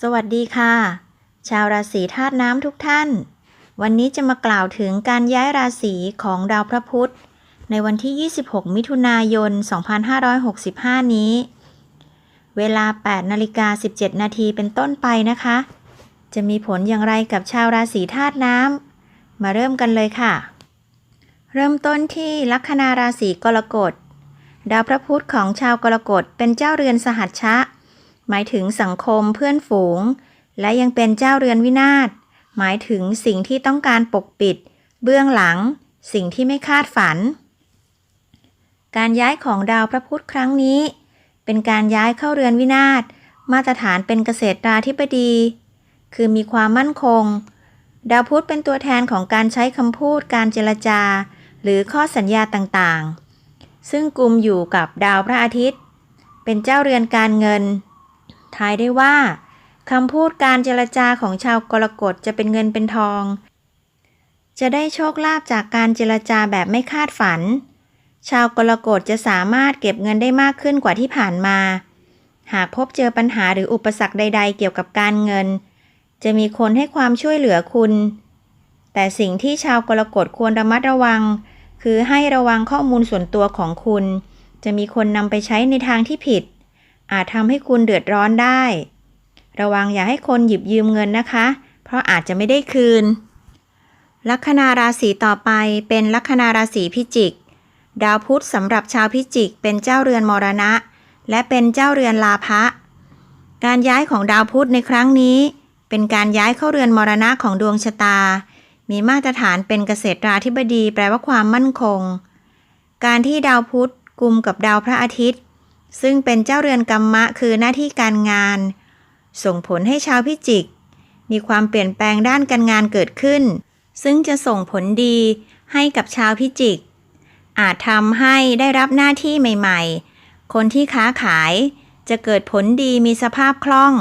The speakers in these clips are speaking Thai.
สวัสดีค่ะ ชาวราศีธาตุน้ำทุกท่าน วันนี้จะมากล่าวถึงการย้ายราศีของดาวพระพุธ ในวันที่ 26 มิถุนายน 2565 นี้ เวลา 8 นาฬิกา 17 นาทีเป็นต้นไปนะคะ จะมีผลอย่างไรกับชาวราศีธาตุน้ำ มาเริ่มกันเลยค่ะ เริ่มต้นที่ลัคนาราศีกรกฎ ดาวพระพุธของชาวกรกฎเป็นเจ้าเรือนสหัชชะ หมายถึงสังคมเพื่อนฝูง และยังเป็นเจ้าเรือนวินาศ หมายถึงสิ่งที่ต้องการปกปิด เบื้องหลัง สิ่งที่ไม่คาดฝัน การย้ายของดาวพระพุธครั้งนี้ เป็นการย้ายเข้าเรือนวินาศ มาตรฐานเป็นเกษตราธิบดี คือมีความมั่นคง ดาวพุธเป็นตัวแทนของการใช้คำพูด การเจรจา หรือข้อสัญญาต่างๆ ซึ่งกลุ่มอยู่กับดาวพระอาทิตย์ เป็นเจ้าเรือนการเงิน ท้ายได้ว่าคำพูดการเจรจาของชาวกรกฎจะเป็นเงินเป็นทอง จะได้โชคลาภจากการเจรจาแบบไม่คาดฝัน ชาวกรกฎจะสามารถเก็บเงินได้มากขึ้นกว่าที่ผ่านมา หากพบเจอปัญหาหรืออุปสรรคใด ๆ เกี่ยวกับการเงิน จะมีคนให้ความช่วยเหลือคุณ แต่สิ่งที่ชาวกรกฎควรระมัดระวัง คือให้ระวังข้อมูลส่วนตัวของคุณ จะมีคนนำไปใช้ในทางที่ผิด อาจทำให้คุณเดือดร้อนได้ ระวังอย่าให้คนหยิบยืมเงินนะคะ เพราะอาจจะไม่ได้คืน ลัคนาราศีต่อไปเป็นลัคนาราศีพิจิก ดาวพุธสำหรับชาวพิจิก เป็นเจ้าเรือนมรณะ และเป็นเจ้าเรือนลาภะการย้ายของดาวพุธในครั้งนี้ เป็นการย้ายเข้าเรือนมรณะของดวงชะตา มีมาตรฐานเป็นเกษตราธิบดีแปลว่าความมั่นคง การที่ดาวพุธกุมกับดาวพระอาทิตย์ ซึ่งเป็นเจ้าเรือนกรรมะคือหน้าที่การงาน ส่งผลให้ชาวพิจิก มีความเปลี่ยนแปลงด้านการงานเกิดขึ้น ซึ่งจะส่งผลดีให้กับชาวพิจิก อาจทำให้ได้รับหน้าที่ใหม่ ๆ คนที่ค้าขายจะเกิดผลดีมีสภาพคล่อง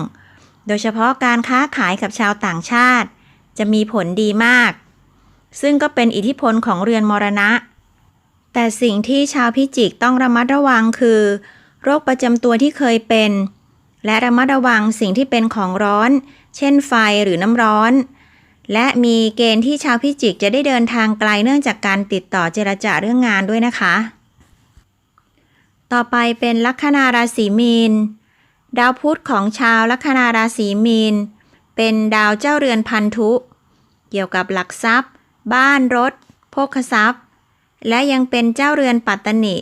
โดยเฉพาะการค้าขายกับชาวต่างชาติ จะมีผลดีมาก ซึ่งก็เป็นอิทธิพลของเรือนมรณะ แต่สิ่งที่ชาวพิจิกต้องระมัดระวังคือ โรคประจำตัวที่เคยเป็น และระมัดระวังสิ่งที่เป็นของร้อน เช่นไฟหรือน้ำร้อน และมีเกณฑ์ที่ชาวพิจิกจะได้เดินทางไกลเนื่องจากการติดต่อเจรจาเรื่องงานด้วยนะคะ ต่อไปเป็นลัคนาราศีมีน ดาวพุธของชาวลัคนาราศีมีน เป็นดาวเจ้าเรือนพันธุ เกี่ยวกับหลักทรัพย์ บ้านรถโภคทรัพย์ และยังเป็นเจ้าเรือนปัตตนิ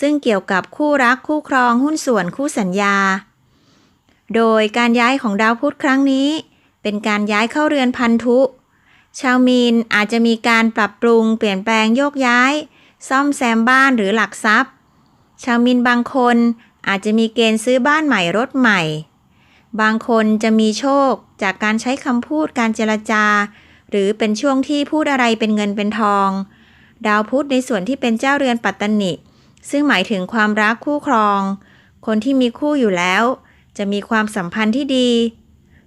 ซึ่งเกี่ยวกับคู่รักคู่ครองหุ้นส่วนคู่สัญญา โดยการย้ายของดาวพุธครั้งนี้ เป็นการย้ายเข้าเรือนพันธุ ชาวมีนอาจจะมีการปรับปรุงเปลี่ยนแปลงโยกย้าย ซ่อมแซมบ้านหรือหลักทรัพย์ ชาวมินบางคนอาจจะมีเกณฑ์ซื้อบ้านใหม่รถใหม่ บางคนจะมีโชคจากการใช้คำพูดการเจรจา หรือเป็นช่วงที่พูดอะไรเป็นเงินเป็นทอง ดาวพุธในส่วนที่เป็นเจ้าเรือนปัตตนิ ซึ่งหมายถึงความรักคู่ครอง คนที่มีคู่อยู่แล้ว จะมีความสัมพันธ์ที่ดี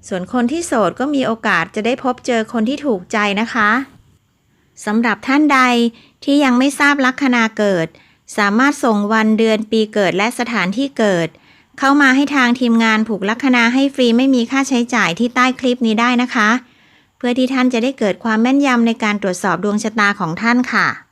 ส่วนคนที่โสดก็มีโอกาสจะได้พบเจอคนที่ถูกใจนะคะสำหรับท่านใดที่ยังไม่ทราบลัคนาเกิด สามารถส่งวันเดือนปีเกิดและสถานที่เกิด เข้ามาให้ทางทีมงานผูกลัคนาให้ฟรีไม่มีค่าใช้จ่ายที่ใต้คลิปนี้ได้นะคะ เพื่อที่ท่านจะได้เกิดความแม่นยำในการตรวจสอบดวงชะตาของท่านค่ะ